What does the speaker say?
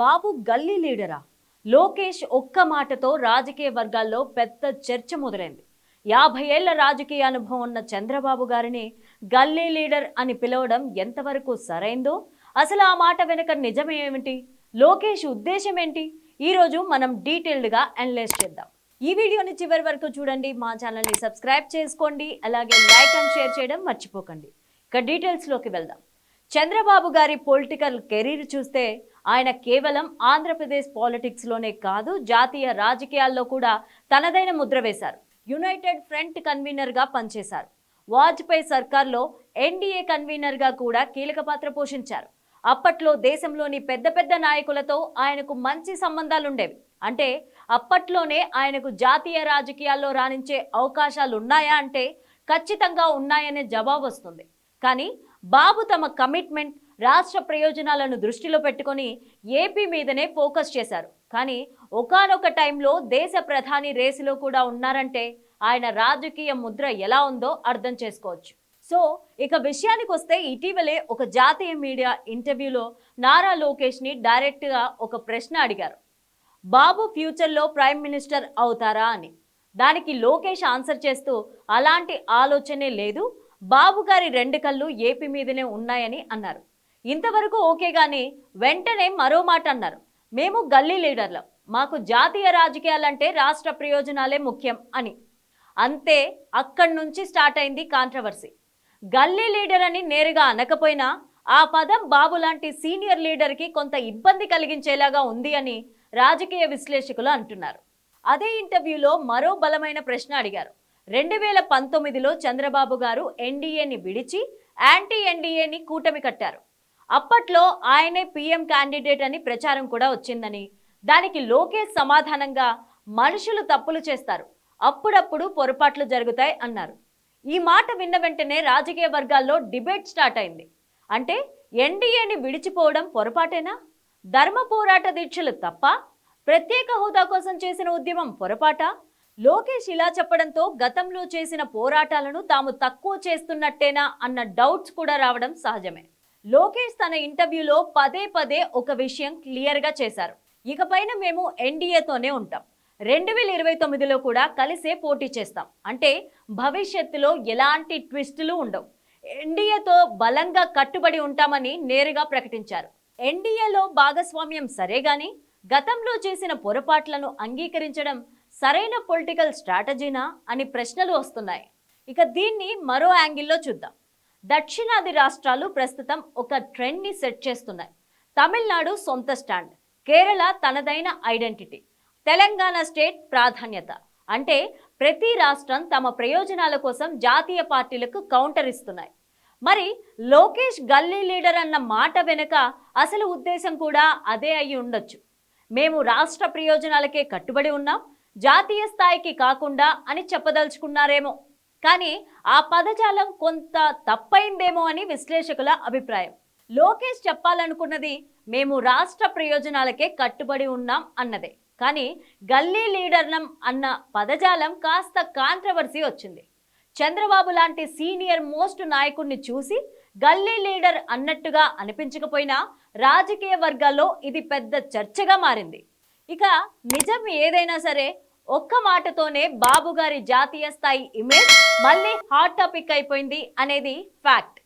బాబు గల్లీ లీడరా? లోకేష్ ఒక్క మాటతో రాజకీయ వర్గాల్లో పెద్ద చర్చ మొదలైంది. యాభై ఏళ్ళ రాజకీయ అనుభవం ఉన్న చంద్రబాబు గారిని గల్లీ లీడర్ అని పిలవడం ఎంతవరకు సరైందో? అసలు ఆ మాట వెనుక నిజమేమిటి? లోకేష్ ఉద్దేశం ఏంటి ఈరోజు మనం డీటెయిల్డ్గా అనలైజ్ చేద్దాం. ఈ వీడియోని చివరి వరకు చూడండి మా ఛానల్ని సబ్స్క్రైబ్ చేసుకోండి అలాగే లైక్ అండ్ షేర్ చేయడం మర్చిపోకండి. ఇక డీటెయిల్స్లోకి వెళ్దాం. చంద్రబాబు గారి పొలిటికల్ కెరీర్ చూస్తే ఆయన కేవలం ఆంధ్రప్రదేశ్ పాలిటిక్స్లోనే కాదు జాతీయ రాజకీయాల్లో కూడా తనదైన ముద్ర వేశారు. యునైటెడ్ ఫ్రంట్ కన్వీనర్గా పనిచేశారు. వాజ్పేయి సర్కార్లో ఎన్డీఏ కన్వీనర్గా కూడా కీలక పాత్ర పోషించారు. అప్పట్లో దేశంలోని పెద్ద పెద్ద నాయకులతో ఆయనకు మంచి సంబంధాలుండేవి. అంటే అప్పట్లోనే ఆయనకు జాతీయ రాజకీయాల్లో రాణించే అవకాశాలు ఉన్నాయా అంటే ఖచ్చితంగా ఉన్నాయనే జవాబు వస్తుంది కానీ బాబు తమ కమిట్మెంట్ రాష్ట్ర ప్రయోజనాలను దృష్టిలో పెట్టుకొని ఏపీ మీదనే ఫోకస్ చేశారు. కానీ ఒకానొక టైంలో దేశ ప్రధాని రేసులో కూడా ఉన్నారంటే ఆయన రాజకీయ ముద్ర ఎలా ఉందో అర్థం చేసుకోవచ్చు. సో ఇక విషయానికి వస్తే ఇటీవలే ఒక జాతీయ మీడియా ఇంటర్వ్యూలో నారా లోకేష్ని డైరెక్ట్గా ఒక ప్రశ్న అడిగారు. బాబు ఫ్యూచర్లో ప్రైమ్ మినిస్టర్ అవుతారా? అని. దానికి లోకేష్ ఆన్సర్ చేస్తూ అలాంటి ఆలోచనే లేదు. బాబు గారి రెండు కళ్ళు ఏపీ మీదనే ఉన్నాయని అన్నారు. ఇంతవరకు ఓకే కానీ వెంటనే మరో మాట అన్నారు మేము గల్లీ లీడర్లం. మాకు జాతీయ రాజకీయాలంటే రాష్ట్ర ప్రయోజనాలే ముఖ్యం అని. అంతే అక్కడి నుంచి స్టార్ట్ అయింది కాంట్రవర్సీ. గల్లీ లీడర్ అని నేరుగా అనకపోయినా ఆ పదం బాబు లాంటి సీనియర్ లీడర్కి కొంత ఇబ్బంది కలిగించేలాగా ఉంది అని రాజకీయ విశ్లేషకులు అంటున్నారు. అదే ఇంటర్వ్యూలో మరో బలమైన ప్రశ్న అడిగారు. రెండు వేల పంతొమ్మిదిలో చంద్రబాబు గారు ఎన్డీఏని విడిచి యాంటీ ఎన్డీఏని కూటమి కట్టారు. అప్పట్లో ఆయనే పీఎం క్యాండిడేట్ అని ప్రచారం కూడా వచ్చిందని. దానికి లోకేష్ సమాధానంగా మనుషులు తప్పులు చేస్తారు. అప్పుడప్పుడు పొరపాట్లు జరుగుతాయి అన్నారు. ఈ మాట విన్న వెంటనే రాజకీయ వర్గాల్లో డిబేట్ స్టార్ట్ అయింది. అంటే ఎన్డీఏని విడిచిపోవడం పొరపాటేనా? ధర్మ పోరాట దీక్షలు తప్ప ప్రత్యేక హోదా కోసం చేసిన ఉద్యమం పొరపాట? లోకేష్ ఇలా చెప్పడంతో గతంలో చేసిన పోరాటాలను తాము తక్కువ చేస్తున్నట్టేనా అన్న డౌట్స్ కూడా రావడం సహజమే. లోకేష్ తన ఇంటర్వ్యూలో పదే పదే ఒక విషయం క్లియర్గా చేశారు. ఇకపైన మేము ఎన్డీఏతోనే ఉంటాం. రెండు వేల ఇరవై తొమ్మిదిలో కూడా కలిసే పోటీ చేస్తాం. అంటే భవిష్యత్తులో ఎలాంటి ట్విస్టులు ఉండవు. ఎన్డీఏతో బలంగా కట్టుబడి ఉంటామని నేరుగా ప్రకటించారు. ఎన్డీఏలో భాగస్వామ్యం సరే గాని గతంలో చేసిన పొరపాట్లను అంగీకరించడం సరైన పొలిటికల్ స్ట్రాటజీనా అని ప్రశ్నలు వస్తున్నాయి. ఇక దీన్ని మరో యాంగిల్లో చూద్దాం. దక్షిణాది రాష్ట్రాలు ప్రస్తుతం ఒక ట్రెండ్ని సెట్ చేస్తున్నాయి. తమిళనాడు సొంత స్టాండ్ కేరళ తనదైన ఐడెంటిటీ తెలంగాణ స్టేట్ ప్రాధాన్యత. అంటే ప్రతి రాష్ట్రం తమ ప్రయోజనాల కోసం జాతీయ పార్టీలకు కౌంటర్ ఇస్తున్నాయి. మరి లోకేష్ గల్లీ లీడర్ అన్న మాట వెనుక అసలు ఉద్దేశం కూడా అదే అయి ఉండొచ్చు. మేము రాష్ట్ర ప్రయోజనాలకే కట్టుబడి ఉన్నాం జాతీయ స్థాయికి కాకుండా అని చెప్పదలుచుకున్నారేమో. కానీ ఆ పదజాలం కొంత తప్పైందేమో అని విశ్లేషకుల అభిప్రాయం. లోకేష్ చెప్పాలనుకున్నది మేము రాష్ట్ర ప్రయోజనాలకే కట్టుబడి ఉన్నాం అన్నదే. కానీ గల్లీ లీడర్నం అన్న పదజాలం కాస్త కాంట్రవర్సీ వచ్చింది. చంద్రబాబు లాంటి సీనియర్ మోస్ట్ నాయకుడిని చూసి గల్లీ లీడర్ అన్నట్టుగా అనిపించకపోయినా రాజకీయ వర్గాల్లో ఇది పెద్ద చర్చగా మారింది. ఇక నిజం ఏదైనా సరే ఒక్క మాటతోనే బాబు గారి జాతీయ స్థాయి ఇమేజ్ మళ్ళీ హాట్ టాపిక్ అయిపోయింది అనేది ఫ్యాక్ట్.